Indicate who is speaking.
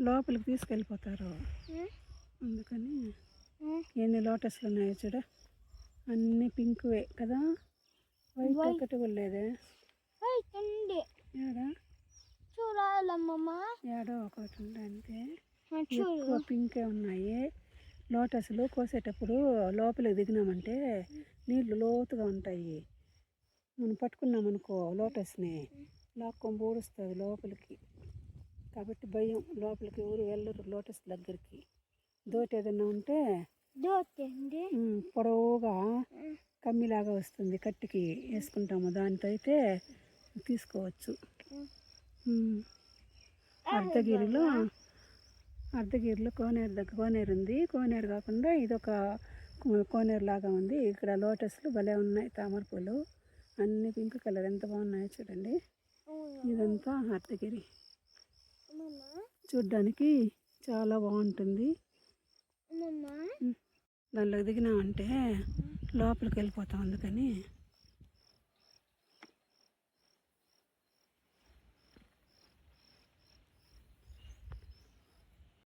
Speaker 1: లోపలికి తీసుకెళ్ళిపోతారు. అందుకని ఎన్ని లోటస్లు ఉన్నాయో చూడ. అన్ని పింక్వే కదా? వైట్ ఒకటి కూడా లేదే.
Speaker 2: ఉంది.
Speaker 1: ఏడా
Speaker 2: చూడాలమ్మమ్మ.
Speaker 1: ఏడో ఒకటి ఉంది అంతే. ఎక్కువ పింకే ఉన్నాయి. లోటస్లు కోసేటప్పుడు లోపలికి దిగినామంటే నీళ్ళు లోతుగా ఉంటాయి. మనం పట్టుకున్నామనుకో లోటస్ని. లాక్కొని పూడుస్తుంది లోపలికి. కాబట్టి భయం. లోపలికి ఎవరు వెళ్ళరు లోటస్ దగ్గరికి. దోటి ఏదైనా ఉంటే పొడవుగా కమ్మిలాగా వస్తుంది. కట్టికి వేసుకుంటాము. దాంతో అయితే తీసుకోవచ్చు. అర్ధగిరిలో అర్ధగిరిలో కోనేరు దగ్గర కోనేరు ఉంది. కోనేరు కాకుండా ఇదొక కోనేరు లాగా ఉంది. ఇక్కడ లోటస్లు భలే ఉన్నాయి తామర పూలు. అన్ని పింక్ కలర్. ఎంత బాగున్నాయో చూడండి. ఇదంతా అర్ధగిరి. చూడ్డానికి చాలా బాగుంటుంది. దానిలోకి దిగినామంటే లోపలికి వెళ్ళిపోతాం అందుకని